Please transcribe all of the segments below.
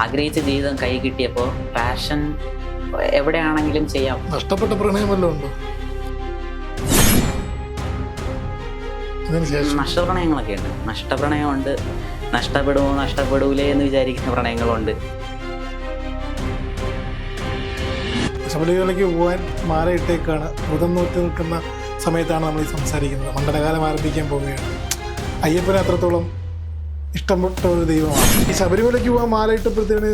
ആഗ്രഹിച്ച ജീവിതം കൈ കിട്ടിയപ്പോൾ പാഷൻ എവിടെയാണെങ്കിലും ചെയ്യാം. നഷ്ടപ്പെട്ട പ്രണയമല്ലോ ഉണ്ടോ? നഷ്ടപ്രണയങ്ങളൊക്കെ ഉണ്ട്. നഷ്ടപ്രണയമുണ്ട്. നഷ്ടപ്പെടുമോ നഷ്ടപ്പെടൂലേ എന്ന് വിചാരിക്കുന്ന പ്രണയങ്ങളുണ്ട്. ശബരിമലയ്ക്ക് പോകാൻ മാലയിട്ടേക്കാണ്. വ്രതം നോക്കി നിൽക്കുന്ന സമയത്താണ് നമ്മൾ ഈ സംസാരിക്കുന്നത്. മണ്ഡലകാലം ആരംഭിക്കാൻ പോവുകയാണ്. അയ്യപ്പനെ അത്രത്തോളം ഇഷ്ടപ്പെട്ട ഒരു ദൈവമാണ്. ഈ ശബരിമലയ്ക്ക് പോകാൻ മാലയിട്ടപ്പോഴത്തേന്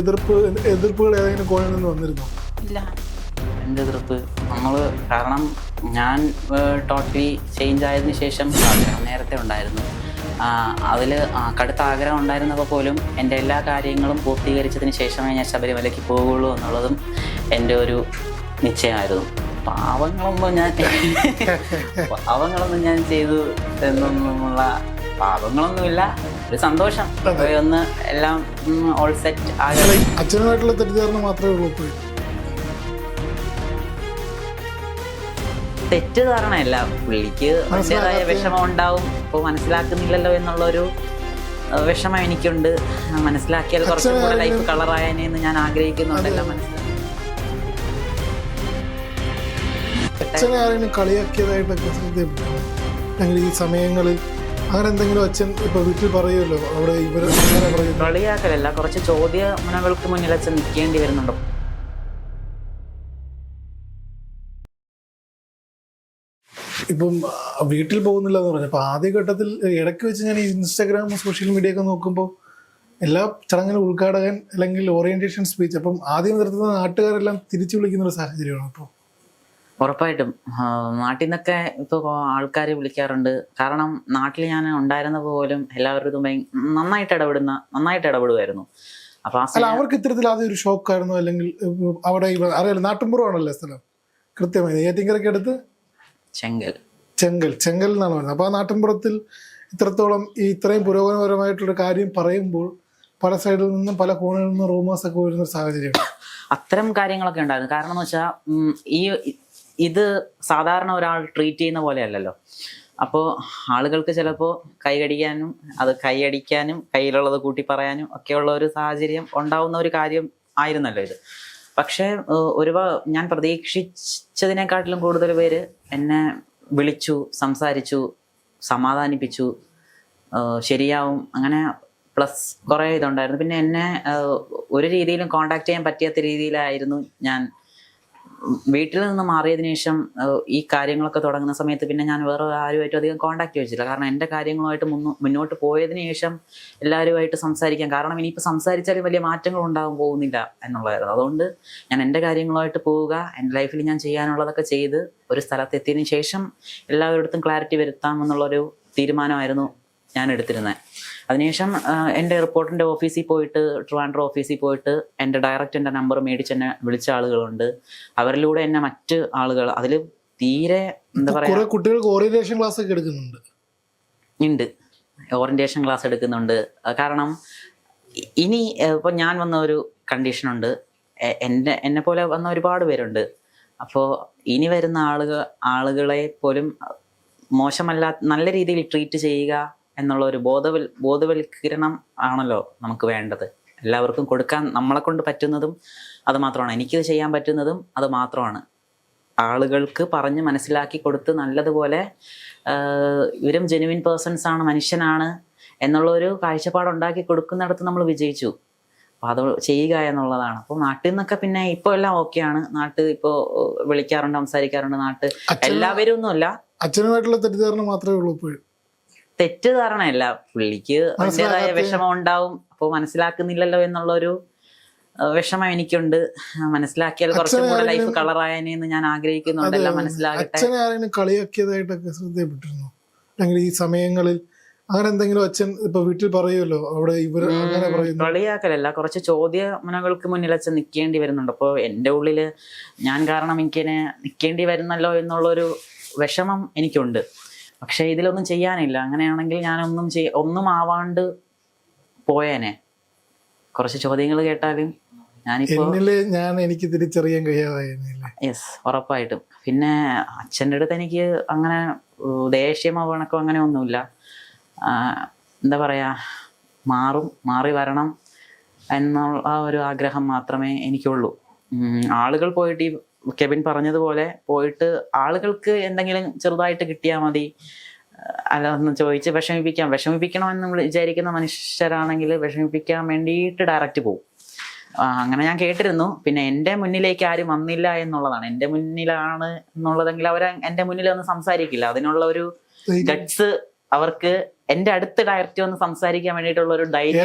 എതിർപ്പ് എതിർപ്പുകൾ ഏതെങ്കിലും കോണിൽ നിന്ന് വന്നിരുന്നു? ഇല്ല. എന്റെ എതിർപ്പ്. നമ്മൾ കാരണം ഞാൻ ടോട്ടലി ചേഞ്ച് ആയതിനു ശേഷം ആഗ്രഹം നേരത്തെ ഉണ്ടായിരുന്നു. അതിൽ കടുത്ത ആഗ്രഹം ഉണ്ടായിരുന്നപ്പോൾ പോലും എന്റെ എല്ലാ കാര്യങ്ങളും പൂർത്തീകരിച്ചതിന് ശേഷമേ ഞാൻ ശബരിമലയ്ക്ക് പോകുള്ളൂ എന്നുള്ളതും എന്റെ ഒരു നിശ്ചയമായിരുന്നു. പാവങ്ങളൊന്നും ഞാൻ പാവങ്ങളൊന്നും ഞാൻ ചെയ്തു എന്നൊന്നുമുള്ള പാവങ്ങളൊന്നുമില്ല. ഒരു സന്തോഷം. ഒന്ന് എല്ലാം ഓൾ സെറ്റ് ആകെ അച്ഛനുമായിട്ടുള്ള തെറ്റിദ്ധാരണ മാത്രമേ ഉള്ളൂ ഇപ്പോഴും. തെറ്റിദ്ധാരണയല്ല പുള്ളിക്ക് അതിന്റെതായ വിഷമം ഉണ്ടാവും. ഇപ്പോൾ മനസ്സിലാക്കുന്നില്ലല്ലോ എന്നുള്ളൊരു ഒരു വിഷമം എനിക്കുണ്ട്. മനസ്സിലാക്കിയാൽ കുറച്ചും കൂടെ ലൈഫ് കളറായനെ എന്ന് ഞാൻ ആഗ്രഹിക്കുന്നുണ്ടല്ലോ മനസ്സിലാക്കി അച്ഛനെ ആരെങ്കിലും കളിയാക്കിയതായിട്ടൊക്കെ ഞങ്ങൾ ഈ സമയങ്ങളിൽ അങ്ങനെ എന്തെങ്കിലും അച്ഛൻ ഇപ്പൊ വീട്ടിൽ പറയുമല്ലോ അവിടെ ഇവർ അങ്ങനെ പറയുന്നു. കളിയാക്കലല്ല കുറച്ച് ചോദ്യമനകൾക്ക് മുന്നിൽ അച്ഛൻ നിൽക്കേണ്ടി വരുന്നുണ്ട്. ഇപ്പം വീട്ടിൽ പോകുന്നില്ല എന്ന് പറഞ്ഞു അപ്പൊ ആദ്യഘട്ടത്തിൽ ഇടയ്ക്ക് വെച്ച് ഞാൻ ഇൻസ്റ്റാഗ്രാം സോഷ്യൽ മീഡിയ ഒക്കെ നോക്കുമ്പോൾ എല്ലാ ചടങ്ങിലും ഉദ്ഘാടകൻ അല്ലെങ്കിൽ ഓറിയന്റേഷൻ സ്പീച്ച് അപ്പം ആദ്യം നിർത്തുന്ന നാട്ടുകാരെല്ലാം തിരിച്ചു വിളിക്കുന്ന ഒരു സാഹചര്യമാണ്. അപ്പോൾ ഉറപ്പായിട്ടും. നാട്ടിൽ നിന്നൊക്കെ ഇപ്പോൾ ആൾക്കാർ വിളിക്കാറുണ്ട്. കാരണം നാട്ടിൽ ഞാൻ ഉണ്ടായിരുന്ന പോലും എല്ലാവരും നന്നായിട്ട് ഇടപെടുന്ന നന്നായിട്ട് ഇടപെടുമായിരുന്നു സമയം അവർക്ക് ഇത്തരത്തിൽ ആദ്യം ഒരു ഷോക്ക് ആയിരുന്നു അല്ലെങ്കിൽ അവിടെ അറിയാലോ നാട്ടുമ്പുറമാണല്ലോ സ്ഥലം. കൃത്യമായി ഏറ്റിങ്കരയ്ക്ക് അടുത്ത്? ചെങ്കൽ. ചെങ്കൽ ചെങ്കൽ എന്നാണ് പറയുന്നത്. അപ്പോൾ ആ നാട്ടിൻപുറത്തിൽ ഇത്രത്തോളം ഈ ഇത്രയും പുരോഗമനപരമായിട്ടുള്ള കാര്യം പറയുമ്പോൾ പല സൈഡിൽ നിന്നും പല കോണിൽ നിന്നും റൂമേഴ്സ് ഒക്കെ വരുന്ന ഒരു സാഹചര്യമാണ് അത്തരം കാര്യങ്ങളൊക്കെ ഉണ്ടായിരുന്നു. കാരണം എന്ന് വെച്ചാൽ ഈ ഇത് സാധാരണ ഒരാൾ ട്രീറ്റ് ചെയ്യുന്ന പോലെ അല്ലല്ലോ അപ്പോൾ ആളുകൾക്ക് ചിലപ്പോൾ കൈകടിക്കാനും അത് കൈയടിക്കാനും കയ്യിലുള്ളത് കൂട്ടി പറയാനും ഒക്കെയുള്ള ഒരു സാഹചര്യം ഉണ്ടാവുന്ന ഒരു കാര്യം ആയിരുന്നല്ലോ ഇത്. പക്ഷേ ഒരു ഒരുപാട് ഞാൻ പ്രതീക്ഷിച്ചതിനെക്കാട്ടിലും കൂടുതൽ പേര് എന്നെ വിളിച്ചു സംസാരിച്ചു സമാധാനിപ്പിച്ചു ശരിയാവും അങ്ങനെ പ്ലസ് കുറേ ഇതുണ്ടായിരുന്നു. പിന്നെ എന്നെ ഒരു രീതിയിലും കോണ്ടാക്ട് ചെയ്യാൻ പറ്റാത്ത രീതിയിലായിരുന്നു ഞാൻ വീട്ടിൽ നിന്ന് മാറിയതിനു ശേഷം ഈ കാര്യങ്ങളൊക്കെ തുടങ്ങുന്ന സമയത്ത് പിന്നെ ഞാൻ വേറെ ആരുമായിട്ടും അധികം കോണ്ടാക്ട് ചോദിച്ചില്ല കാരണം എന്റെ കാര്യങ്ങളുമായിട്ട് മുന്നോ മുന്നോട്ട് പോയതിനു ശേഷം എല്ലാവരുമായിട്ട് സംസാരിക്കാം. കാരണം ഇനിയിപ്പോൾ സംസാരിച്ചാലും വലിയ മാറ്റങ്ങൾ ഉണ്ടാകാൻ പോകുന്നില്ല എന്നുള്ളതായിരുന്നു. അതുകൊണ്ട് ഞാൻ എന്റെ കാര്യങ്ങളുമായിട്ട് പോവുക എന്റെ ലൈഫിൽ ഞാൻ ചെയ്യാനുള്ളതൊക്കെ ചെയ്ത് ഒരു സ്ഥലത്ത് എത്തിയതിനു ശേഷം എല്ലാവരുടെ അടുത്തും ക്ലാരിറ്റി വരുത്താം എന്നുള്ളൊരു തീരുമാനമായിരുന്നു ഞാൻ എടുത്തിരുന്നത് അതിനുശേഷം എന്റെ റിപ്പോർട്ടിന്റെ ഓഫീസിൽ പോയിട്ട് ട്രിവാൻഡ്രം ഓഫീസിൽ പോയിട്ട് എന്റെ ഡയറക്റ്റ് എന്റെ നമ്പർ മേടിച്ച് എന്നെ വിളിച്ച ആളുകളുണ്ട്. അവരിലൂടെ എന്നെ മറ്റ് ആളുകൾ അതിൽ തീരെ എന്താ പറയുക കുട്ടികൾക്ക് ഓറിയന്റേഷൻ ക്ലാസ് ഒക്കെ എടുക്കുന്നുണ്ട്. ഉണ്ട്. ഓറിയന്റേഷൻ ക്ലാസ് എടുക്കുന്നുണ്ട്. കാരണം ഇനി ഇപ്പൊ ഞാൻ വന്ന ഒരു കണ്ടീഷനുണ്ട് എന്നെ എന്നെ പോലെ വന്ന ഒരുപാട് പേരുണ്ട്. അപ്പോൾ ഇനി വരുന്ന ആളുകൾ ആളുകളെ പോലും മോശമല്ല നല്ല രീതിയിൽ ട്രീറ്റ് ചെയ്യുക എന്നുള്ള ഒരു ബോധവൽ ബോധവൽക്കരണം ആണല്ലോ നമുക്ക് വേണ്ടത്. എല്ലാവർക്കും കൊടുക്കാൻ നമ്മളെ കൊണ്ട് പറ്റുന്നതും അത് മാത്രമാണ്. എനിക്കിത് ചെയ്യാൻ പറ്റുന്നതും അത് മാത്രമാണ്. ആളുകൾക്ക് പറഞ്ഞ് മനസ്സിലാക്കി കൊടുത്ത് നല്ലതുപോലെ ഇവരും ജെനുവിൻ പേഴ്സൺസ് ആണ് മനുഷ്യനാണ് എന്നുള്ള ഒരു കാഴ്ചപ്പാട് ഉണ്ടാക്കി കൊടുക്കുന്നിടത്ത് നമ്മൾ വിജയിച്ചു. അപ്പോൾ അത് ചെയ്യുക എന്നുള്ളതാണ്. അപ്പോൾ നാട്ടിൽ നിന്നൊക്കെ പിന്നെ ഇപ്പോൾ എല്ലാം ഓക്കെയാണ് നാട്ടിൽ ഇപ്പോൾ വിളിക്കാറുണ്ട് സംസാരിക്കാറുണ്ട്. നാട്ട് എല്ലാവരും ഒന്നുമല്ല. അച്ഛനുമായിട്ടുള്ള തെറ്റിദ്ധാരണ മാത്രമേ ഉള്ളൂ ഇപ്പോഴും. തെറ്റിദ്ധാരണയല്ല പുള്ളിക്ക് അതിന്റെതായ വിഷമം ഉണ്ടാവും അപ്പോൾ മനസ്സിലാക്കുന്നില്ലല്ലോ എന്നുള്ളൊരു ഒരു വിഷമം എനിക്കുണ്ട്. മനസ്സിലാക്കിയാൽ കുറച്ചും കൂടെ ലൈഫ് കളർ ആയനെ എന്ന് ഞാൻ ആഗ്രഹിക്കുന്നുണ്ട്. എല്ലാം മനസ്സിലാകട്ടെ. അച്ഛനെ ആരെങ്കിലും കളിയാക്കിയതായിട്ടൊക്കെ ശ്രദ്ധയപ്പെട്ടിരുന്നു അല്ലെങ്കിൽ ഈ സമയങ്ങളിൽ അങ്ങനെ എന്തെങ്കിലും അച്ഛൻ ഇപ്പൊ വീട്ടിൽ പറയുമല്ലോ അവിടെ ഇവർ അങ്ങനെ പറയുന്നു. കളിയാക്കലല്ല. കുറച്ച് ചോദ്യമനകൾക്ക് മുന്നിൽ അച്ഛൻ നിൽക്കേണ്ടി വരുന്നുണ്ട്. അപ്പോൾ എന്റെ ഉള്ളിൽ ഞാൻ കാരണം എനിക്കിനെ നിൽക്കേണ്ടി വരുന്നല്ലോ എന്നുള്ളൊരു വിഷമം എനിക്കുണ്ട്. പക്ഷേ ഇതിലൊന്നും ചെയ്യാനില്ല. അങ്ങനെയാണെങ്കിൽ ഞാനൊന്നും ചെയ് ഒന്നും ആവാണ്ട് പോയേനെ. കുറച്ച് ചോദ്യങ്ങൾ കേട്ടാലും ഞാനിപ്പോ ഞാൻ എനിക്ക് തിരിച്ചറിയാൻ കഴിയാതായിരുന്നില്ല യെസ് ഉറപ്പായിട്ടും. പിന്നെ അച്ഛന്റെ അടുത്ത് എനിക്ക് അങ്ങനെ ദേഷ്യമോ വണക്കോ അങ്ങനെ ഒന്നുമില്ല. എന്താ പറയാ മാറും മാറി വരണം എന്നുള്ള ആ ഒരു ആഗ്രഹം മാത്രമേ എനിക്കുള്ളൂ. ആളുകൾ പോയിട്ട് ഈ കെവിൻ പറഞ്ഞതുപോലെ പോയിട്ട് ആളുകൾക്ക് എന്തെങ്കിലും ചെറുതായിട്ട് കിട്ടിയാൽ മതി. അല്ല ഒന്ന് ചോദിച്ച് വിഷമിപ്പിക്കാം. വിഷമിപ്പിക്കണമെന്ന് നമ്മൾ വിചാരിക്കുന്ന മനുഷ്യരാണെങ്കിൽ വിഷമിപ്പിക്കാൻ വേണ്ടിയിട്ട് ഡയറക്റ്റ് പോകും അങ്ങനെ ഞാൻ കേട്ടിരുന്നു. പിന്നെ എന്റെ മുന്നിലേക്ക് ആരും വന്നില്ല എന്നുള്ളതാണ്. എന്റെ മുന്നിലാണ് എന്നുള്ളതെങ്കിൽ അവർ എന്റെ മുന്നിൽ ഒന്ന് സംസാരിക്കില്ല. അതിനുള്ള ഒരു ഗട്സ് അവർക്ക് എന്റെ അടുത്ത് ഡയറക്റ്റ് വന്ന് സംസാരിക്കാൻ വേണ്ടിയിട്ടുള്ള ഒരു ധൈര്യം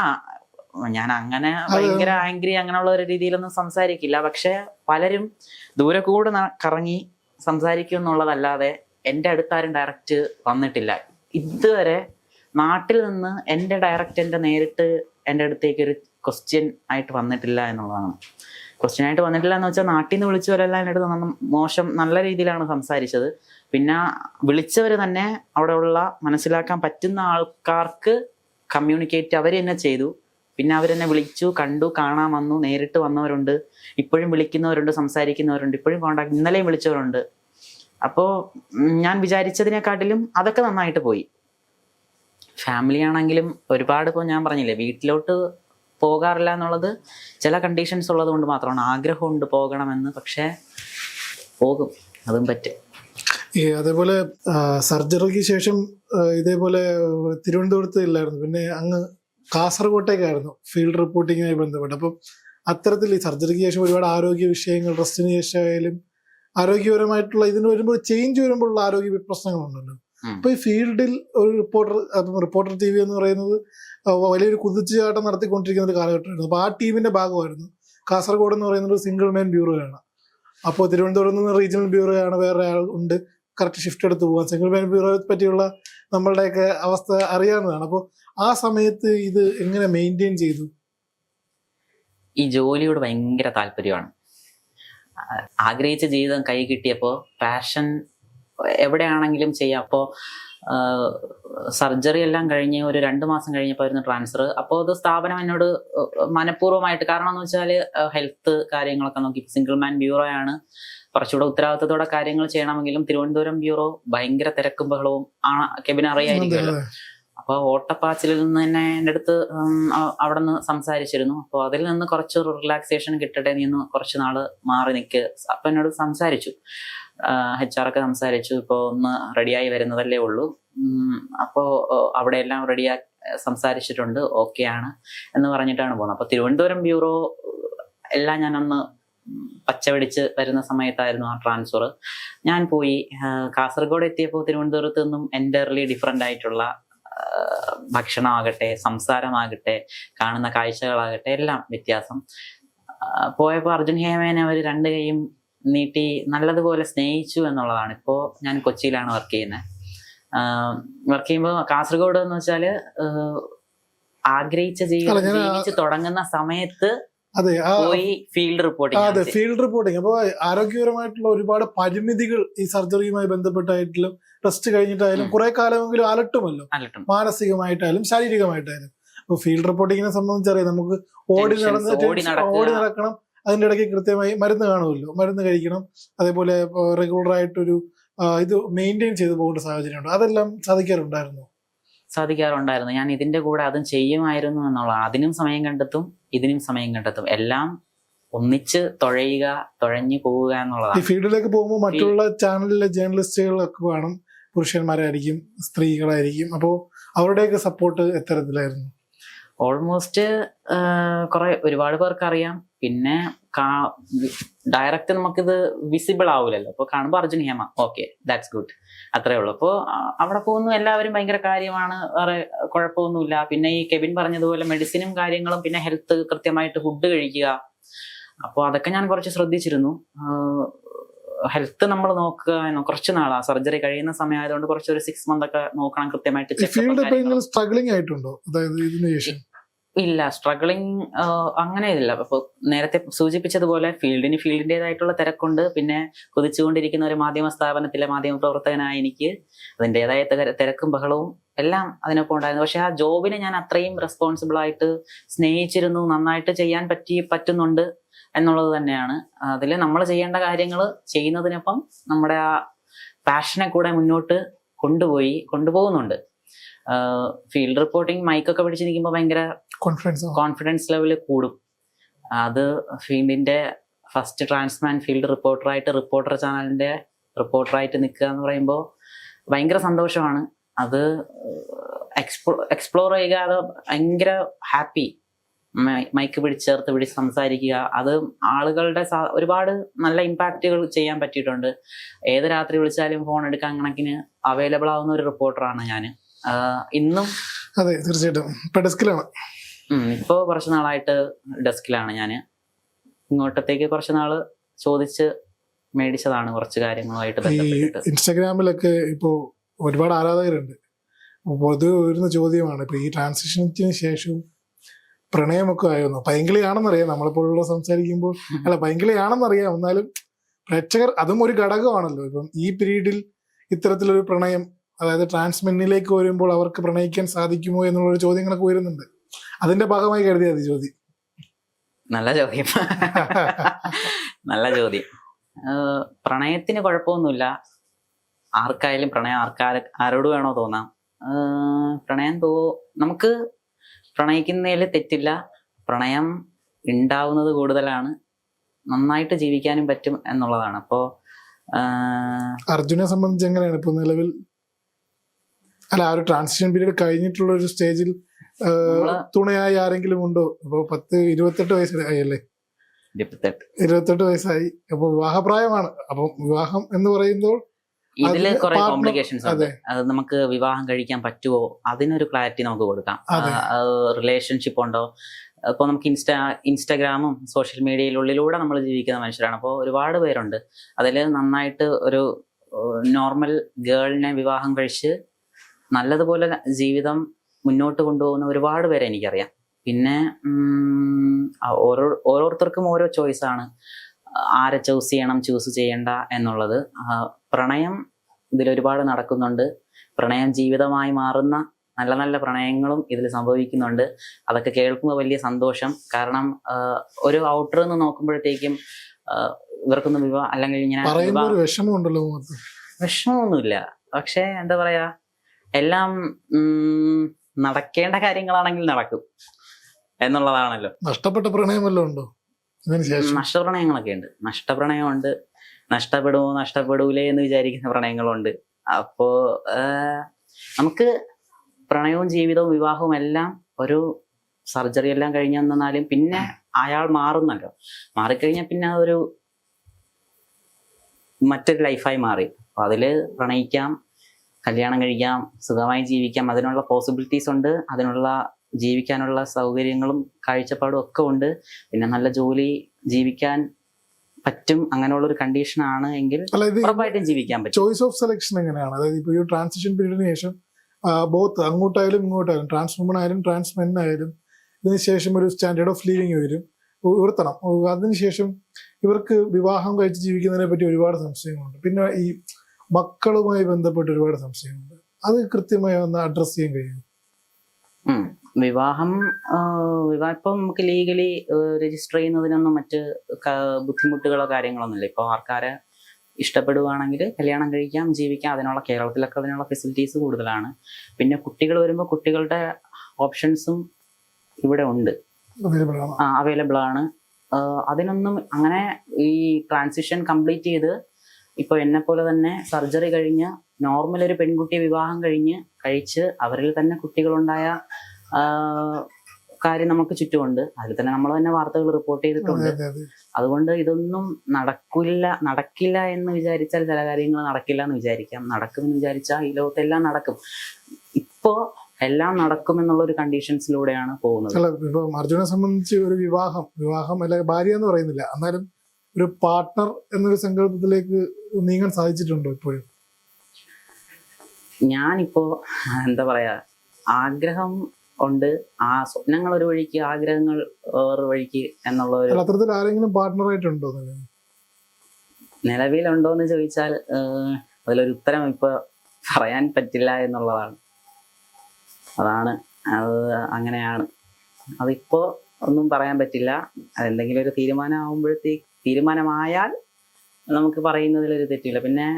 ആ ഞാൻ അങ്ങനെ ഭയങ്കര ആംഗ്രി അങ്ങനെയുള്ള ഒരു രീതിയിലൊന്നും സംസാരിക്കില്ല. പക്ഷെ പലരും ദൂരെ കൂടെ കറങ്ങി സംസാരിക്കും എന്നുള്ളതല്ലാതെ എന്റെ അടുത്താരും ഡയറക്റ്റ് വന്നിട്ടില്ല. ഇതുവരെ നാട്ടിൽ നിന്ന് എന്റെ ഡയറക്റ്റ് എന്റെ നേരിട്ട് എന്റെ അടുത്തേക്ക് ഒരു ക്വസ്റ്റ്യൻ ആയിട്ട് വന്നിട്ടില്ല എന്നുള്ളതാണ്. ക്വസ്റ്റ്യൻ ആയിട്ട് വന്നിട്ടില്ല എന്ന് വെച്ചാൽ നാട്ടിൽ നിന്ന് വിളിച്ചവരെല്ലാം എന്റെ അടുത്ത് നന്ന മോശം നല്ല രീതിയിലാണ് സംസാരിച്ചത്. പിന്നെ വിളിച്ചവർ തന്നെ അവിടെയുള്ള മനസ്സിലാക്കാൻ പറ്റുന്ന ആൾക്കാർക്ക് കമ്മ്യൂണിക്കേറ്റ് അവർ തന്നെ ചെയ്തു. പിന്നെ അവരെന്നെ വിളിച്ചു കണ്ടു കാണാൻ വന്നു നേരിട്ട് വന്നവരുണ്ട്. ഇപ്പോഴും വിളിക്കുന്നവരുണ്ട് സംസാരിക്കുന്നവരുണ്ട്. ഇപ്പോഴും കോണ്ടാക്ട് ഇന്നലെയും വിളിച്ചവരുണ്ട്. അപ്പോൾ ഞാൻ വിചാരിച്ചതിനെക്കാട്ടിലും അതൊക്കെ നന്നായിട്ട് പോയി. ഫാമിലി ആണെങ്കിലും ഒരുപാട് ഇപ്പോൾ ഞാൻ പറഞ്ഞില്ലേ വീട്ടിലോട്ട് പോകാറില്ല എന്നുള്ളത് ചില കണ്ടീഷൻസ് ഉള്ളത് കൊണ്ട് മാത്രമാണ്. ആഗ്രഹമുണ്ട് പോകണമെന്ന് പക്ഷേ പോകും. അതും പറ്റും. അതേപോലെ സർജറിക്ക് ശേഷം ഇതേപോലെ തിരുവനന്തപുരത്ത് ഇല്ലായിരുന്നു. പിന്നെ അങ്ങ് കാസർഗോട്ടേക്കായിരുന്നു ഫീൽഡ് റിപ്പോർട്ടിങ്ങുമായി ബന്ധപ്പെട്ട്. അപ്പം അത്തരത്തിൽ ഈ സർജറിക്ക് ശേഷം ഒരുപാട് ആരോഗ്യ വിഷയങ്ങൾ റെസ്റ്റിന് ശേഷമായാലും ആരോഗ്യപരമായിട്ടുള്ള ഇതിന് വരുമ്പോൾ ചേഞ്ച് വരുമ്പോഴുള്ള ആരോഗ്യ പ്രശ്നങ്ങളുണ്ടല്ലോ. അപ്പൊ ഈ ഫീൽഡിൽ ഒരു റിപ്പോർട്ടർ റിപ്പോർട്ടർ ടി വി എന്ന് പറയുന്നത് വലിയൊരു കുതിച്ചുചാട്ടം നടത്തിക്കൊണ്ടിരിക്കുന്ന ഒരു കാലഘട്ടമായിരുന്നു. അപ്പൊ ആ ടീമിന്റെ ഭാഗമായിരുന്നു. കാസർഗോഡ് എന്ന് പറയുന്നത് ഒരു സിംഗിൾ മാൻ ബ്യൂറോയാണ് അപ്പോൾ തിരുവനന്തപുരത്ത് നിന്ന് റീജിയണൽ ബ്യൂറോയാണ് വേറെ ആൾ ഉണ്ട്. കറക്റ്റ് ഷിഫ്റ്റ് എടുത്ത് പോകാൻ സിംഗിൾ മാൻ ബ്യൂറോയെ പറ്റിയുള്ള നമ്മളുടെയൊക്കെ അവസ്ഥ അറിയാവുന്നതാണ്. അപ്പോൾ ആ സമയത്ത് ഇത് എങ്ങനെ മെയിന്റെയിൻ ചെയ്തു? ഈ ജോലിയോട് ഭയങ്കര താല്പര്യമാണ്. ആഗ്രഹിച്ച ജീവിതം കൈ കിട്ടിയപ്പോൾ പാഷൻ എവിടെയാണെങ്കിലും ചെയ്യാം. അപ്പോൾ സർജറി എല്ലാം കഴിഞ്ഞ് ഒരു രണ്ട് മാസം കഴിഞ്ഞപ്പോൾ ആയിരുന്നു ട്രാൻസ്ഫർ അപ്പോൾ അത് സ്ഥാപനം എന്നോട് മനഃപൂർവമായിട്ട് കാരണം എന്ന് വെച്ചാൽ ഹെൽത്ത് കാര്യങ്ങളൊക്കെ നോക്കി. സിംഗിൾ മാൻ ബ്യൂറോ ആണ്. കുറച്ചുകൂടെ ഉത്തരവാദിത്തത്തോടെ കാര്യങ്ങൾ ചെയ്യണമെങ്കിലും തിരുവനന്തപുരം ബ്യൂറോ ഭയങ്കര തിരക്കും ബഹളവും ആണ് കെബിൻ അറിയായിരിക്കുമല്ലോ അപ്പൊ ഓട്ടപ്പാച്ചിലിൽ നിന്ന് തന്നെ എന്റെ അടുത്ത് അവിടെ നിന്ന് സംസാരിച്ചിരുന്നു. അപ്പോൾ അതിൽ നിന്ന് കുറച്ച് റിലാക്സേഷൻ കിട്ടട്ടെ നീ ഒന്ന് കുറച്ച് നാൾ മാറി നിൽക്ക് അപ്പൊ എന്നോട് സംസാരിച്ചു. എച്ച് ആർ ഒക്കെ സംസാരിച്ചു. ഇപ്പോൾ ഒന്ന് റെഡിയായി വരുന്നതല്ലേ ഉള്ളൂ. അപ്പോൾ അവിടെ എല്ലാം റെഡിയാ സംസാരിച്ചിട്ടുണ്ട്. ഓക്കെ ആണ് എന്ന് പറഞ്ഞിട്ടാണ് പോകുന്നത്. അപ്പോൾ തിരുവനന്തപുരം ബ്യൂറോ എല്ലാം ഞാനൊന്ന് പച്ചപിടിച്ച് വരുന്ന സമയത്തായിരുന്നു ആ ട്രാൻസ്ഫർ. ഞാൻ പോയി കാസർഗോഡ് എത്തിയപ്പോൾ തിരുവനന്തപുരത്ത് നിന്നും എന്റർലി ഡിഫറെന്റ് ആയിട്ടുള്ള ഭക്ഷണമാകട്ടെ സംസാരമാകട്ടെ കാണുന്ന കാഴ്ചകളാകട്ടെ എല്ലാം വ്യത്യാസം. പോയപ്പോൾ അർജുൻ ഹേമേനെ അവർ രണ്ട് കൈയും നീട്ടി നല്ലതുപോലെ സ്നേഹിച്ചു എന്നുള്ളതാണ്. ഇപ്പോൾ ഞാൻ കൊച്ചിയിലാണ് വർക്ക് ചെയ്യുന്നത്. വർക്ക് ചെയ്യുമ്പോൾ കാസർഗോഡ് എന്ന് വെച്ചാൽ ആഗ്രഹിച്ച ജീവിതം ജീവിച്ച് തുടങ്ങുന്ന സമയത്ത് അതെ ഫീൽഡ് റിപ്പോർട്ടിംഗ് അതെ ഫീൽഡ് റിപ്പോർട്ടിംഗ് അപ്പോൾ ആരോഗ്യപരമായിട്ടുള്ള ഒരുപാട് പരിമിതികൾ ഈ സർജറിയുമായി ബന്ധപ്പെട്ടായിട്ടും ടെസ്റ്റ് കഴിഞ്ഞിട്ടായാലും. കുറെ കാലമെങ്കിലും അലട്ടുമല്ലോ. മാനസികമായിട്ടായാലും ശാരീരികമായിട്ടായാലും. അപ്പോൾ ഫീൽഡ് റിപ്പോർട്ടിങ്ങിനെ സംബന്ധിച്ചറിയാം നമുക്ക് ഓടി നടന്ന് ഓടി നടക്കണം. അതിന്റെ ഇടയ്ക്ക് കൃത്യമായി മരുന്ന് കാണുമല്ലോ. മരുന്ന് കഴിക്കണം. അതേപോലെ റെഗുലർ ആയിട്ടൊരു ഇത് മെയിന്റെയിൻ ചെയ്തു പോകേണ്ട സാഹചര്യമുണ്ട്. അതെല്ലാം സാധിക്കാറുണ്ടായിരുന്നു. സാധിക്കാറുണ്ടായിരുന്നു. ഞാൻ ഇതിന്റെ കൂടെ അതും ചെയ്യുമായിരുന്നു എന്നുള്ള അതിനും സമയം കണ്ടെത്തും ഇതിനും സമയം കണ്ടെത്തും. എല്ലാം ഒന്നിച്ച് തുഴയുക തുഴഞ്ഞു പോവുക ഈ എന്നുള്ളതാണ് ഫീൽഡിലേക്ക് പോകുമ്പോൾ മറ്റുള്ള ചാനലിലെ ജേർണലിസ്റ്റുകളൊക്കെ കാണും പുരുഷന്മാരായിരിക്കും സ്ത്രീകളായിരിക്കും. അപ്പോൾ അവരുടെയൊക്കെ സപ്പോർട്ട് എത്തരത്തിലായിരുന്നു ഓൾമോസ്റ്റ് കുറെ ഒരുപാട് പേർക്ക് അറിയാം പിന്നെ ഡയറക്റ്റ് നമുക്കിത് വിസിബിൾ ആവില്ലല്ലോ അപ്പോൾ കാണുമ്പോൾ Arjun Hema okay that's good അത്രേ ഉള്ളൂ. അപ്പോൾ അവിടെ പോകുന്നു എല്ലാവരും ഭയങ്കര കാര്യമാണ്. വേറെ കുഴപ്പമൊന്നുമില്ല. പിന്നെ ഈ കെബിൻ പറഞ്ഞതുപോലെ മെഡിസിനും കാര്യങ്ങളും പിന്നെ ഹെൽത്ത് കൃത്യമായിട്ട് ഫുഡ് കഴിക്കുക. അപ്പോൾ അതൊക്കെ ഞാൻ കുറച്ച് ശ്രദ്ധിച്ചിരുന്നു. ഹെൽത്ത് നമ്മൾ നോക്കുക കുറച്ച് നാളാ. സർജറി കഴിയുന്ന സമയമായതുകൊണ്ട് കുറച്ച് ഒരു സിക്സ് മന്ത് ഒക്കെ നോക്കണം കൃത്യമായിട്ട്. സ്ട്രഗ്ലിംഗ് ആയിട്ടുണ്ടോ? അതായത് ഇതിന് ശേഷം? ഇല്ല സ്ട്രഗിളിങ് അങ്ങനെ ഇല്ല അപ്പൊ നേരത്തെ സൂചിപ്പിച്ചതുപോലെ ഫീൽഡിന് ഫീൽഡിന്റെതായിട്ടുള്ള തിരക്കുണ്ട്. പിന്നെ കുതിച്ചുകൊണ്ടിരിക്കുന്ന ഒരു മാധ്യമ സ്ഥാപനത്തിലെ മാധ്യമ പ്രവർത്തകനായ എനിക്ക് അതിന്റെതായ തിര- തിരക്കും ബഹളവും എല്ലാം അതിനൊപ്പം ഉണ്ടായിരുന്നു. പക്ഷെ ആ ജോബിനെ ഞാൻ അത്രയും റെസ്പോൺസിബിൾ ആയിട്ട് സ്നേഹിച്ചിരുന്നു നന്നായിട്ട് ചെയ്യാൻ പറ്റി പറ്റുന്നുണ്ട് എന്നുള്ളത് തന്നെയാണ്. അതിൽ നമ്മൾ ചെയ്യേണ്ട കാര്യങ്ങൾ ചെയ്യുന്നതിനൊപ്പം നമ്മുടെ ആ പാഷനെ കൂടെ മുന്നോട്ട് കൊണ്ടുപോയി കൊണ്ടുപോകുന്നുണ്ട്. ഫീൽഡ് റിപ്പോർട്ടിംഗ് മൈക്കൊക്കെ പിടിച്ച് നിൽക്കുമ്പോൾ ഭയങ്കര കോൺഫിഡൻസ് കോൺഫിഡൻസ് ലെവൽ കൂടും. അത് ഫീൽഡിന്റെ ഫസ്റ്റ് ട്രാൻസ്മാൻ ഫീൽഡ് റിപ്പോർട്ടറായിട്ട് റിപ്പോർട്ടർ ചാനലിന്റെ റിപ്പോർട്ടറായിട്ട് നിൽക്കുക എന്ന് പറയുമ്പോൾ ഭയങ്കര സന്തോഷമാണ്. അത് എക്സ്പ്ലോ എക്സ്പ്ലോർ ചെയ്യുക അത് ഭയങ്കര ഹാപ്പി മൈക്ക് പിടിച്ച് ചേർത്ത് പിടിച്ച് സംസാരിക്കുക. അത് ആളുകളുടെ ഒരുപാട് നല്ല ഇമ്പാക്റ്റുകൾ ചെയ്യാൻ പറ്റിയിട്ടുണ്ട്. ഏത് രാത്രി വിളിച്ചാലും ഫോൺ എടുക്കാൻ കണക്കിന് അവൈലബിൾ ആവുന്ന ഒരു റിപ്പോർട്ടറാണ് ഞാൻ ഇന്നും അതെ തീർച്ചയായിട്ടും. ഡെസ്കിലാണ് ഇപ്പോ കുറച്ച് നാളായിട്ട് ഡെസ്കിലാണ് ഞാൻ ഇങ്ങോട്ടത്തേക്ക് കുറച്ച് നാൾ ചോദിച്ച് മേടിച്ചതാണ് കുറച്ച് കാര്യങ്ങളുമായിട്ട് ബന്ധപ്പെട്ടിട്ട്. ഇൻസ്റ്റാഗ്രാമിലൊക്കെ ഇപ്പോ ഒരുപാട് ആരാധകരുണ്ട്. പൊതുവെ ഉയരുന്ന ചോദ്യമാണ് ഇപ്പൊ ഈ ട്രാൻസിഷനത്തിന് ശേഷവും പ്രണയമൊക്കെ ആയിരുന്നു പൈങ്കിളിയാണെന്നറിയാം നമ്മളെപ്പോലുള്ള സംസാരിക്കുമ്പോൾ. അല്ല പൈങ്കിളിയാണെന്നറിയാം എന്നാലും പ്രേക്ഷകർ അതും ഒരു ഘടകമാണല്ലോ. ഇപ്പം ഈ പീരീഡിൽ ഇത്തരത്തിലൊരു പ്രണയം അതായത് ട്രാൻസ്മെന്നിലേക്ക് വരുമ്പോൾ അവർക്ക് പ്രണയിക്കാൻ സാധിക്കുമോ എന്നുള്ള ചോദ്യങ്ങളൊക്കെ വരുന്നുണ്ട് അതിന്റെ ഭാഗമായി കരുതിയാൽ മതി ചോദ്യം നല്ല ചോദ്യം. നല്ല ചോദ്യം. പ്രണയത്തിന് കുഴപ്പമൊന്നുമില്ല. ആർക്കായാലും പ്രണയം ആർക്കാര് ആരോട് വേണോ തോന്നാം. പ്രണയം തോ നമുക്ക് പ്രണയിക്കുന്നതിൽ തെറ്റില്ല. പ്രണയം ഉണ്ടാവുന്നത് കൂടുതലാണ്. നന്നായിട്ട് ജീവിക്കാനും പറ്റും എന്നുള്ളതാണ്. അപ്പോ അർജുനെ സംബന്ധിച്ച് എങ്ങനെയാണ്? ഇപ്പൊ നിലവിൽ അല്ല ആ ഒരു ട്രാൻസിഷൻ പീരീഡ് കഴിഞ്ഞിട്ടുള്ള ഒരു സ്റ്റേജിൽ തുണയായി ആരെങ്കിലും ഉണ്ടോ? അപ്പൊ പത്ത് ഇരുപത്തെട്ട് വയസ്സായി അല്ലേ ഇരുപത്തെട്ട്. വയസ്സായി. അപ്പൊ വിവാഹപ്രായമാണ്. അപ്പൊ വിവാഹം എന്ന് പറയുമ്പോൾ ഇതിൽ കുറെ കോംപ്ലിക്കേഷൻസ് ഉണ്ട്. അത്. നമുക്ക് വിവാഹം കഴിക്കാൻ പറ്റുമോ അതിനൊരു ക്ലാരിറ്റി നമുക്ക് കൊടുക്കാം. റിലേഷൻഷിപ്പ് ഉണ്ടോ? ഇപ്പോൾ നമുക്ക് ഇൻസ്റ്റാ ഇൻസ്റ്റാഗ്രാമും സോഷ്യൽ മീഡിയയിലുള്ളിലൂടെ നമ്മൾ ജീവിക്കുന്ന മനുഷ്യരാണ്. അപ്പോൾ ഒരുപാട് പേരുണ്ട്. അതിൽ നന്നായിട്ട് ഒരു നോർമൽ ഗേളിനെ വിവാഹം കഴിച്ച് നല്ലതുപോലെ ജീവിതം മുന്നോട്ട് കൊണ്ടുപോകുന്ന ഒരുപാട് പേരെ എനിക്കറിയാം. പിന്നെ ഓരോ ഓരോരുത്തർക്കും ഓരോ ചോയ്സ് ആണ്. ആരെ ചൂസ് ചെയ്യണം ചൂസ് ചെയ്യണ്ട എന്നുള്ളത്. പ്രണയം ഇതിൽ ഒരുപാട് നടക്കുന്നുണ്ട്. പ്രണയം ജീവിതമായി മാറുന്ന നല്ല നല്ല പ്രണയങ്ങളും ഇതിൽ സംഭവിക്കുന്നുണ്ട്. അതൊക്കെ കേൾക്കുമ്പോൾ വലിയ സന്തോഷം. കാരണം ഒരു ഔട്ടർ നിന്ന് നോക്കുമ്പോഴത്തേക്കും ഇവർക്കൊന്നും വിവാഹ അല്ലെങ്കിൽ ഇങ്ങനെ വിഷമമുണ്ടല്ലോ വിഷമമൊന്നുമില്ല. പക്ഷെ എന്താ പറയാ? എല്ലാം നടക്കേണ്ട കാര്യങ്ങളാണെങ്കിൽ നടക്കും. എന്നുള്ളതാണല്ലോ. നഷ്ടപ്പെട്ട പ്രണയം വല്ലതും ഉണ്ടോ? നഷ്ടപ്രണയങ്ങളൊക്കെ ഉണ്ട്. നഷ്ടപ്രണയമുണ്ട്. നഷ്ടപ്പെടുമോ നഷ്ടപ്പെടൂലേ എന്ന് വിചാരിക്കുന്ന പ്രണയങ്ങളുണ്ട്. അപ്പോ നമുക്ക് പ്രണയവും ജീവിതവും വിവാഹവും എല്ലാം ഒരു സർജറി എല്ലാം കഴിഞ്ഞു വന്നാലും പിന്നെ അയാൾ മാറുന്നല്ലോ. മാറിക്കഴിഞ്ഞാൽ പിന്നെ അതൊരു മറ്റൊരു ലൈഫായി മാറി. അപ്പൊ അതിൽ പ്രണയിക്കാം കല്യാണം കഴിക്കാം സുഖമായി ജീവിക്കാം. അതിനുള്ള പോസിബിലിറ്റീസ് ഉണ്ട്. അതിനുള്ള ജീവിക്കാനുള്ള സൗകര്യങ്ങളും കാഴ്ചപ്പാടും ഒക്കെ ഉണ്ട്. പിന്നെ നല്ല ജോലി ജീവിക്കാൻ പറ്റും അങ്ങനെയുള്ള ഒരു കണ്ടീഷൻ ആണ് എങ്കിൽ ഉറപ്പായിട്ടും ജീവിക്കാൻ പറ്റും. ചോയ്സ് ഓഫ് സെലക്ഷൻ എങ്ങനെയാണ്? അതായത് ഇപ്പൊ ഈ ട്രാൻസിഷൻ പീരീഡിന് ശേഷം ബോത്ത് അങ്ങോട്ടായാലും ഇങ്ങോട്ടായാലും ട്രാൻസ് വുമൺ ആയാലും ട്രാൻസ് മെൻ ആയാലും ഇതിനുശേഷം ഒരു സ്റ്റാൻഡേർഡ് ഓഫ് ലിവിങ് വരും. ഉയർത്തണം. അതിനുശേഷം ഇവർക്ക് വിവാഹം കഴിച്ച് ജീവിക്കുന്നതിനെ പറ്റി ഒരുപാട് സംശയങ്ങളുണ്ട്. പിന്നെ ഈ മക്കളുമായി ബന്ധപ്പെട്ട് ഒരുപാട് സംശയമുണ്ട്. അത് കൃത്യമായി ഒന്ന് അഡ്രസ് ചെയ്യാൻ കഴിയും വിവാഹം വിവാഹം ഇപ്പം നമുക്ക് ലീഗലി രജിസ്റ്റർ ചെയ്യുന്നതിനൊന്നും മറ്റ് ബുദ്ധിമുട്ടുകളോ കാര്യങ്ങളൊന്നും ഇല്ല ഇപ്പോൾ ആൾക്കാരെ ഇഷ്ടപ്പെടുവാണെങ്കിൽ കല്യാണം കഴിക്കാം ജീവിക്കാം. അതിനുള്ള കേരളത്തിലൊക്കെ അതിനുള്ള ഫെസിലിറ്റീസ് കൂടുതലാണ്. പിന്നെ കുട്ടികൾ വരുമ്പോൾ കുട്ടികളുടെ ഓപ്ഷൻസും ഇവിടെ ഉണ്ട്. അവൈലബിൾ ആണ്. അതിനൊന്നും അങ്ങനെ ഈ ട്രാൻസിഷൻ കംപ്ലീറ്റ് ചെയ്ത് ഇപ്പോൾ എന്നെ പോലെ തന്നെ സർജറി കഴിഞ്ഞ് നോർമൽ ഒരു പെൺകുട്ടിയെ വിവാഹം കഴിഞ്ഞ് കഴിച്ച് അവരിൽ തന്നെ കുട്ടികളുണ്ടായ കാര്യം നമുക്ക് ചുറ്റുമുണ്ട്. അതിൽ തന്നെ നമ്മൾ തന്നെ വാർത്തകൾ റിപ്പോർട്ട് ചെയ്തിട്ടുണ്ട്. അതെ അതെ അതെ. അതുകൊണ്ട് ഇതൊന്നും നടക്കില്ല നടക്കില്ല എന്ന് വിചാരിച്ചാൽ ചില കാര്യങ്ങൾ നടക്കില്ല എന്ന് വിചാരിക്കാം. നടക്കുമെന്ന് വിചാരിച്ചാൽ ഈ ലോകത്തെല്ലാം നടക്കും. ഇപ്പോ എല്ലാം നടക്കും എന്നുള്ള ഒരു കണ്ടീഷൻസിലൂടെയാണ് പോകുന്നത്. അല്ല ഇപ്പൊ അർജുനെ സംബന്ധിച്ച് ഒരു വിവാഹം വിവാഹം അല്ലെങ്കിൽ ഭാര്യ എന്ന് പറയുന്നില്ല. എന്നാലും ഒരു പാർട്ണർ എന്നൊരു സങ്കല്പത്തിലേക്ക് നീങ്ങാൻ സാധിച്ചിട്ടുണ്ടോ ഇപ്പോഴും? ഞാനിപ്പോ എന്താ പറയാ ആഗ്രഹം ഉണ്ട്. ആ സ്വപ്നങ്ങൾ ഒരു വഴിക്ക് ആഗ്രഹങ്ങൾ വേറൊരു വഴിക്ക് എന്നുള്ള ഒരു അത്തരത്തിൽ ആരെങ്കിലും ആയിട്ടുണ്ടോ നിലവിൽ? നിലവിലുണ്ടോ എന്ന് ചോദിച്ചാൽ അതിലൊരു ഉത്തരം ഇപ്പൊ പറയാൻ പറ്റില്ല എന്നുള്ളതാണ്. അതാണ് അത് അങ്ങനെയാണ്. അതിപ്പോ ഒന്നും പറയാൻ പറ്റില്ല. അതെന്തെങ്കിലും ഒരു തീരുമാനം ആവുമ്പോഴത്തേക്ക് തീരുമാനമായാൽ നമുക്ക് പറയുന്നതിൽ ഒരു തെറ്റില്ല. പിന്നെ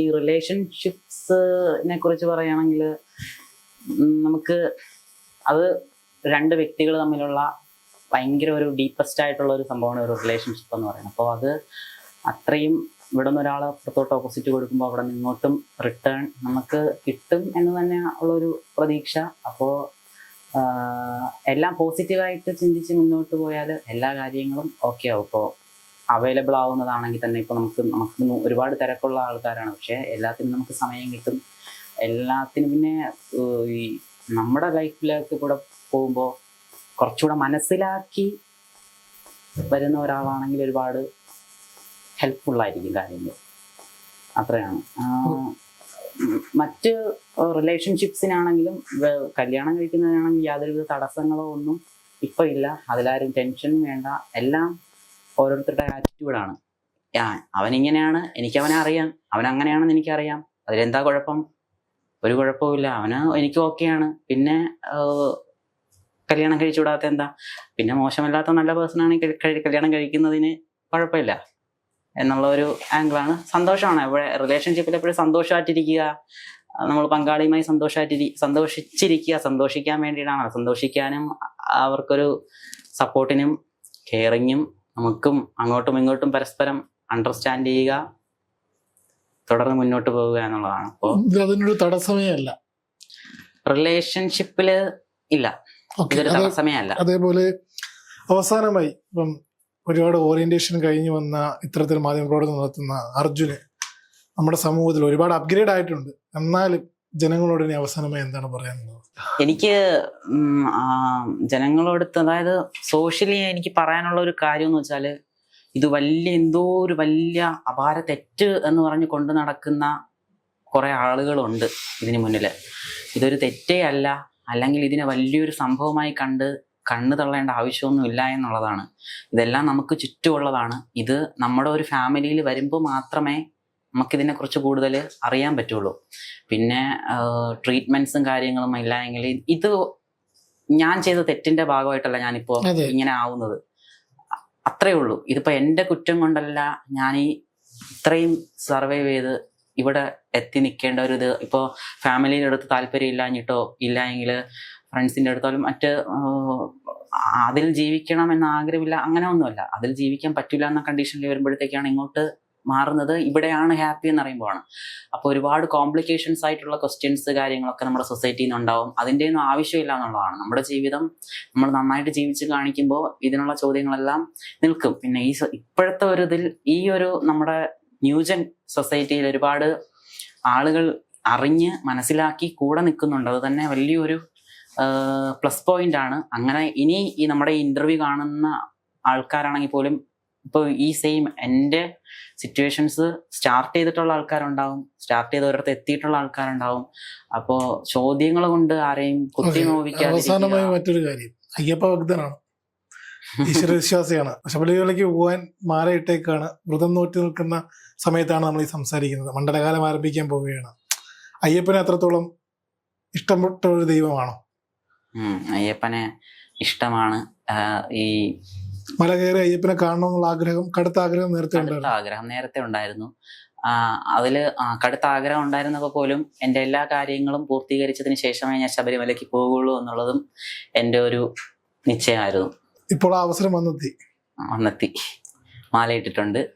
ഈ റിലേഷൻഷിപ്സിനെ കുറിച്ച് പറയുകയാണെങ്കിൽ നമുക്ക് അത് രണ്ട് വ്യക്തികൾ തമ്മിലുള്ള ഭയങ്കര ഒരു ഡീപ്പസ്റ്റ് ആയിട്ടുള്ള ഒരു സംഭവമാണ് ഒരു റിലേഷൻഷിപ്പ് എന്ന് പറയുന്നത്. അപ്പോൾ അത് അത്രയും ഇവിടെ നിന്ന് ഒരാൾ പുറത്തോട്ട് ഓപ്പോസിറ്റ് കൊടുക്കുമ്പോൾ അവിടെ ഇങ്ങോട്ടും റിട്ടേൺ നമുക്ക് കിട്ടും എന്ന് തന്നെ ഉള്ളൊരു പ്രതീക്ഷ. അപ്പോൾ എല്ലാം പോസിറ്റീവായിട്ട് ചിന്തിച്ച് മുന്നോട്ട് പോയാൽ എല്ലാ കാര്യങ്ങളും ഓക്കെ ആവും. ഇപ്പോൾ അവൈലബിൾ ആവുന്നതാണെങ്കിൽ തന്നെ ഇപ്പോൾ നമുക്ക് നമുക്ക് ഒരുപാട് തിരക്കുള്ള ആൾക്കാരാണ്. പക്ഷേ എല്ലാത്തിനും നമുക്ക് സമയം കിട്ടും. എല്ലാത്തിനും പിന്നെ ഈ നമ്മുടെ ലൈഫിലേക്ക് കൂടെ പോകുമ്പോൾ കുറച്ചുകൂടെ മനസ്സിലാക്കി വരുന്ന ഒരാളാണെങ്കിൽ ഒരുപാട് ഹെൽപ്ഫുൾ ആയിരിക്കും കാര്യങ്ങൾ. അത്രയാണ്. മറ്റ് റിലേഷൻഷിപ്സിനാണെങ്കിലും കല്യാണം കഴിക്കുന്നതിനാണെങ്കിൽ യാതൊരുവിധ തടസ്സങ്ങളോ ഒന്നും ഇപ്പം ഇല്ല. അതിലാരും ടെൻഷനും വേണ്ട. എല്ലാം ഓരോരുത്തരുടെ ആറ്റിറ്റ്യൂഡാണ് അവനിങ്ങനെയാണ് എനിക്ക് അവനെ അറിയാം. അവൻ അങ്ങനെയാണെന്ന് എനിക്കറിയാം. അതിലെന്താ കുഴപ്പം? ഒരു കുഴപ്പമില്ല അവന് എനിക്ക് ഓക്കെയാണ് പിന്നെ കല്യാണം കഴിച്ചു വിടാത്ത എന്താ? പിന്നെ മോശമല്ലാത്ത നല്ല പേഴ്സൺ ആണ് കല്യാണം കഴിക്കുന്നതിന് കുഴപ്പമില്ല. എന്നുള്ള ഒരു ആംഗിളാണ് സന്തോഷമാണ്. എവിടെ റിലേഷൻഷിപ്പിൽ എപ്പോഴും സന്തോഷമായിട്ടിരിക്കുക. നമ്മൾ പങ്കാളിയുമായി സന്തോഷമായിട്ടിരി സന്തോഷിച്ചിരിക്കുക. സന്തോഷിക്കാൻ വേണ്ടിയിട്ടാണ്. സന്തോഷിക്കാനും അവർക്കൊരു സപ്പോർട്ടിനും കെയറിങ്ങും നമുക്കും അങ്ങോട്ടും ഇങ്ങോട്ടും പരസ്പരം അണ്ടർസ്റ്റാൻഡ് ചെയ്യുക തുടർന്ന് മുന്നോട്ട് പോവുക എന്നുള്ളതാണ്. അപ്പോൾ അതിനൊരു തടസ്സമേ അല്ല റിലേഷൻഷിപ്പിൽ ഇല്ല. ഇതൊരു അത് തടസ്സമേ അല്ല അതേപോലെ അവസാനമായി ഇപ്പം ഒരുപാട് ഓറിയന്റേഷൻ കഴിഞ്ഞു വന്ന ഇത്തരത്തിൽ മാധ്യമ പ്രവർത്തനം നടത്തുന്ന അർജുന് നമ്മുടെ സമൂഹത്തിൽ ഒരുപാട് അപ്ഗ്രേഡ് ആയിട്ടുണ്ട്. എന്നാലും ജനങ്ങളോട് ഇനി അവസാനമായി എന്താണ് പറയാനുള്ളത്? എനിക്ക് ജനങ്ങളോട് അതായത് സോഷ്യലി എനിക്ക് പറയാനുള്ള ഒരു കാര്യം എന്ന് വെച്ചാൽ ഇത് വലിയ എന്തോ ഒരു വലിയ അപാര തെറ്റ് എന്ന് പറഞ്ഞ് കൊണ്ട് നടക്കുന്ന കുറെ ആളുകളുണ്ട് ഇതിന് മുന്നിൽ ഇതൊരു തെറ്റേ അല്ല അല്ലെങ്കിൽ ഇതിനെ വലിയൊരു സംഭവമായി കണ്ട് കണ്ണു തള്ളേണ്ട ആവശ്യമൊന്നുമില്ല എന്നുള്ളതാണ്. ഇതെല്ലാം നമുക്ക് ചുറ്റുമുള്ളതാണ്. ഇത് നമ്മുടെ ഒരു ഫാമിലിയിൽ വരുമ്പോൾ മാത്രമേ നമുക്കിതിനെ കുറിച്ച് കൂടുതൽ അറിയാൻ പറ്റുള്ളൂ. പിന്നെ ട്രീറ്റ്മെന്റ്സും കാര്യങ്ങളും ഇല്ലായെങ്കിൽ ഇത് ഞാൻ ചെയ്ത തെറ്റിന്റെ ഭാഗമായിട്ടല്ല ഞാനിപ്പോ. ഇങ്ങനെ ആവുന്നത്. അത്രേ ഉള്ളൂ. ഇതിപ്പോ എന്റെ കുറ്റം കൊണ്ടല്ല ഞാൻ ഈ ഇത്രയും സർവൈവ് ചെയ്ത് ഇവിടെ എത്തി നിൽക്കേണ്ട ഒരു ഇത്. ഇപ്പോൾ ഫാമിലിയുടെ അടുത്ത് താല്പര്യം ഇല്ലാഞ്ഞിട്ടോ ഇല്ലായെങ്കിൽ ഫ്രണ്ട്സിന്റെ അടുത്താലും മറ്റ് അതിൽ ജീവിക്കണം എന്ന ആഗ്രഹമില്ല അങ്ങനെ ഒന്നുമല്ല. അതിൽ ജീവിക്കാൻ പറ്റില്ല എന്ന കണ്ടീഷനിൽ വരുമ്പോഴത്തേക്കാണ് ഇങ്ങോട്ട് മാറുന്നത് ഇവിടെയാണ് ഹാപ്പി എന്ന് പറയുമ്പോഴാണ്. അപ്പോൾ ഒരുപാട് കോംപ്ലിക്കേഷൻസ് ആയിട്ടുള്ള ക്വസ്റ്റ്യൻസ് കാര്യങ്ങളൊക്കെ നമ്മുടെ സൊസൈറ്റിയിൽ നിന്ന് ഉണ്ടാവും. അതിന്റെ ഒന്നും ആവശ്യമില്ല എന്നുള്ളതാണ്. നമ്മുടെ ജീവിതം നമ്മൾ നന്നായിട്ട് ജീവിച്ച് കാണിക്കുമ്പോൾ ഇതിനുള്ള ചോദ്യങ്ങളെല്ലാം നിൽക്കും. പിന്നെ ഈ ഇപ്പോഴത്തെ ഒരു ഇതിൽ ഈ ഒരു നമ്മുടെ ന്യൂജൻ സൊസൈറ്റിയിൽ ഒരുപാട് ആളുകൾ അറിഞ്ഞ് മനസ്സിലാക്കി കൂടെ നിൽക്കുന്നുണ്ട്. അത് തന്നെ വലിയൊരു പ്ലസ് പോയിന്റ് ആണ്. അങ്ങനെ ഇനി ഈ നമ്മുടെ ഇന്റർവ്യൂ കാണുന്ന ആൾക്കാരാണെങ്കിൽ പോലും ഇപ്പോൾ ഈ സെയിം എന്റെ സിറ്റുവേഷൻസ് സ്റ്റാർട്ട് ചെയ്തിട്ടുള്ള ആൾക്കാരുണ്ടാവും. സ്റ്റാർട്ട് ചെയ്ത് ഒരിടത്ത് എത്തിയിട്ടുള്ള ആൾക്കാരുണ്ടാവും. അപ്പോ ചോദ്യങ്ങൾ കൊണ്ട് ആരെയും കുത്തി Okay. അവസാനമായ മറ്റൊരു കാര്യം. അയ്യപ്പ ഭക്തനാണ്. ഈശ്വര വിശ്വാസിയാണ് ശബരിമലയ്ക്ക് പോകാൻ മാലയിട്ടേക്കാണ് വ്രതം നോറ്റി നിൽക്കുന്ന സമയത്താണ് നമ്മൾ ഈ സംസാരിക്കുന്നത്. മണ്ഡലകാലം ആരംഭിക്കാൻ പോവുകയാണ്. അയ്യപ്പനെ അത്രത്തോളം ഇഷ്ടപ്പെട്ട ഒരു ദൈവമാണോ? അയ്യപ്പനെ ഇഷ്ടമാണ്. ഈ മല കയറി അയ്യപ്പനെ കാണണമെന്നുള്ള ആഗ്രഹം കടുത്ത ആഗ്രഹം നേരത്തെ ഉണ്ടായിരുന്നു. ആഗ്രഹം നേരത്തെ ഉണ്ടായിരുന്നു. അതിൽ കടുത്ത ആഗ്രഹം ഉണ്ടായിരുന്നപ്പോൾ പോലും എന്റെ എല്ലാ കാര്യങ്ങളും പൂർത്തീകരിച്ചതിന് ശേഷമേ ഞാൻ ശബരിമലയ്ക്ക് പോകുള്ളൂ എന്നുള്ളതും എന്റെ ഒരു നിശ്ചയമായിരുന്നു. ഇപ്പോൾ അവസരം വന്നെത്തി. വന്നെത്തി. മാലയിട്ടിട്ടുണ്ട്.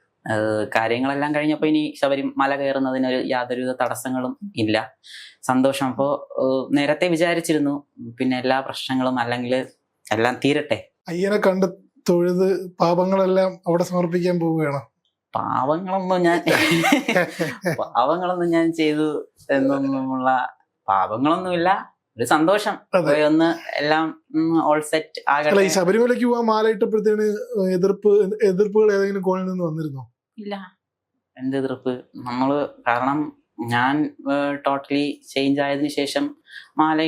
കാര്യങ്ങളെല്ലാം കഴിഞ്ഞപ്പോൾ ഇനി ശബരി മല കയറുന്നതിന് ഒരു യാതൊരുവിധ തടസ്സങ്ങളും ഇല്ല. സന്തോഷം. അപ്പോൾ നേരത്തെ വിചാരിച്ചിരുന്നു. പിന്നെ എല്ലാ പ്രശ്നങ്ങളും അല്ലെങ്കിൽ എല്ലാം തീരട്ടെ. അയ്യനെ കണ്ട് തൊഴുത് പാപങ്ങളെല്ലാം അവിടെ സമർപ്പിക്കാൻ പോവുകയാണ്. പാവങ്ങളൊന്നും ഞാൻ പാവങ്ങളൊന്നും ഞാൻ ചെയ്തു എന്നൊന്നുമുള്ള പാപങ്ങളൊന്നുമില്ല. ഒരു സന്തോഷം. ഒന്ന് എല്ലാം ഓൾ സെറ്റ് ആകട്ടെ. ശബരിമലയ്ക്ക് പോകാൻ മാലയിട്ടപ്പോഴത്തേന് എതിർപ്പ് എതിർപ്പുകൾ ഏതെങ്കിലും കോണിൽ നിന്ന് വന്നിരുന്നോ? ഇല്ല. എന്ത് എതിർപ്പ്? നമ്മൾ കാരണം ഞാൻ ടോട്ടലി ചേഞ്ച് ആയതിനു ശേഷം മാല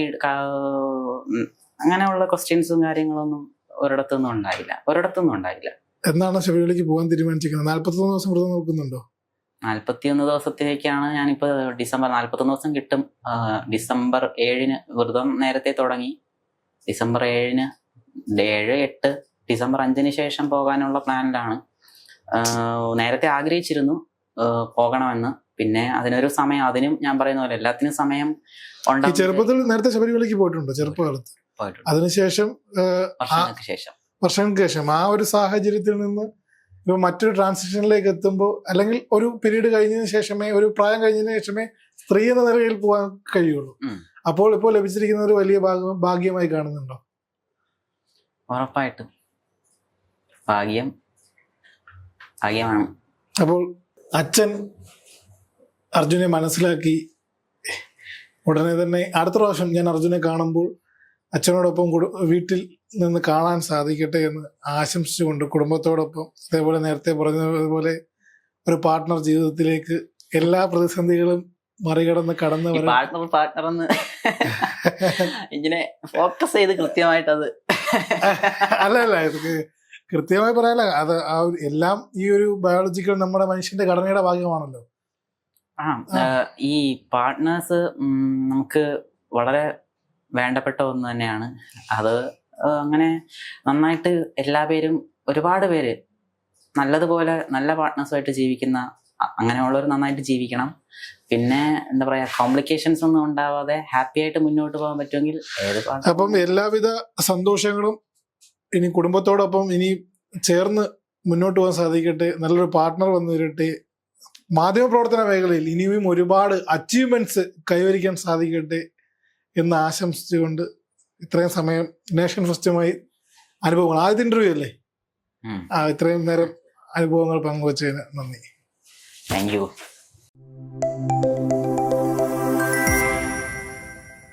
അങ്ങനെയുള്ള ക്വസ്റ്റ്യൻസും കാര്യങ്ങളൊന്നും ഒരിടത്തൊന്നും ഉണ്ടായില്ല. ഒരിടത്തുനിന്നും ഉണ്ടായില്ല. എന്നാണ് ശബരിമലയ്ക്ക് പോകാൻ തീരുമാനിച്ചിരിക്കുന്നത്? നാല്പത്തൊന്ന് ദിവസം വ്രതം നോക്കുന്നുണ്ടോ? നാല്പത്തിയൊന്ന് ദിവസത്തിലേക്കാണ് ഞാനിപ്പോൾ ഡിസംബർ നാല്പത്തൊന്ന് ദിവസം കിട്ടും. ഡിസംബർ ഏഴിന് വ്രതം നേരത്തെ തുടങ്ങി. ഡിസംബർ ഏഴിന് ഏഴ് എട്ട് ഡിസംബർ അഞ്ചിന് ശേഷം പോകാനുള്ള പ്ലാനിലാണ്. നേരത്തെ ആഗ്രഹിച്ചിരുന്നു പോകണമെന്ന്. പിന്നെ അതിനൊരു സമയം അതിനും ഞാൻ പറയുന്ന പോലെ എല്ലാത്തിനും സമയം ഉണ്ടാകും ചെറുപ്പത്തിൽ നേരത്തെ ശബരിമലയ്ക്ക് പോയിട്ടുണ്ടോ? ചെറുപ്പകാലത്ത്? അതിനുശേഷം ശേഷം. വർഷങ്ങൾക്ക് ശേഷം. ആ ഒരു സാഹചര്യത്തിൽ നിന്ന് ഇപ്പൊ മറ്റൊരു ട്രാൻസിഷനിലേക്ക് എത്തുമ്പോൾ അല്ലെങ്കിൽ ഒരു പീരീഡ് കഴിഞ്ഞതിന് ശേഷമേ ഒരു പ്രായം കഴിഞ്ഞതിന് ശേഷമേ സ്ത്രീ എന്ന നിലയിൽ പോകാൻ കഴിയുള്ളൂ. അപ്പോൾ ഇപ്പോൾ ലഭിച്ചിരിക്കുന്ന ഒരു വലിയ ഭാഗം ഭാഗ്യമായി കാണുന്നുണ്ടോ? ഉറപ്പായിട്ടും. ഭാഗ്യം ഭാഗ്യമാണ്. അപ്പോൾ അച്ഛൻ അർജുനെ മനസ്സിലാക്കി. ഉടനെ തന്നെ അടുത്ത പ്രാവശ്യം ഞാൻ അർജുനെ കാണുമ്പോൾ അച്ഛനോടൊപ്പം വീട്ടിൽ നിന്ന് കാണാൻ സാധിക്കട്ടെ എന്ന് ആശംസിച്ചുകൊണ്ട് കുടുംബത്തോടൊപ്പം അതേപോലെ നേരത്തെ പറഞ്ഞതുപോലെ ഒരു പാർട്ട്ണർ ജീവിതത്തിലേക്ക് എല്ലാ പ്രതിസന്ധികളും മറികടന്ന് കടന്നു പാർട്ട്ണർ പാർട്ട്ണർ എന്ന് ഇങ്ങനെ ഫോക്കസ് ചെയ്ത് കൃത്യമായിട്ട് അത് അല്ല അല്ല ഇത് കൃത്യമായി പറയാല്ല അത് ആ എല്ലാം ഈ ഒരു ബയോളജിക്കൽ നമ്മുടെ മനുഷ്യന്റെ ഘടനയുടെ ഭാഗമാണല്ലോ. ആ ഈ പാർട്ട്നേഴ്സ് നമുക്ക് വളരെ വേണ്ടപ്പെട്ട ഒന്ന് തന്നെയാണ്. അത് അങ്ങനെ നന്നായിട്ട് എല്ലാ പേരും ഒരുപാട് പേര് നല്ലതുപോലെ നല്ല പാർട്ട്നേഴ്സുമായിട്ട് ജീവിക്കുന്ന അങ്ങനെയുള്ളവർ നന്നായിട്ട് ജീവിക്കണം. പിന്നെ എന്താ പറയാ കോംപ്ലിക്കേഷൻസ് ഒന്നും ഉണ്ടാവാതെ ഹാപ്പി ആയിട്ട് മുന്നോട്ട് പോകാൻ പറ്റുമെങ്കിൽ ഏത് അപ്പം എല്ലാവിധ സന്തോഷങ്ങളും ഇനി കുടുംബത്തോടൊപ്പം ഇനി ചേർന്ന് മുന്നോട്ട് പോകാൻ സാധിക്കട്ടെ നല്ലൊരു പാർട്ട്ണർ വന്നു മാധ്യമ മാധ്യമപ്രവർത്തന മേഖലയിൽ ഇനിയും ഒരുപാട് അച്ചീവ്മെന്റ്സ് കൈവരിക്കാൻ സാധിക്കട്ടെ. എന്ന് ആശംസിച്ചുകൊണ്ട് ഇത്രയും സമയം നേഷൻ ഫസ്റ്റുമായി അനുഭവങ്ങൾ. ആദ്യത്തെ ഇന്റർവ്യൂ അല്ലേ? ആ ഇത്രയും നേരം അനുഭവങ്ങൾ പങ്കുവച്ചതിന് നന്ദി. Thank you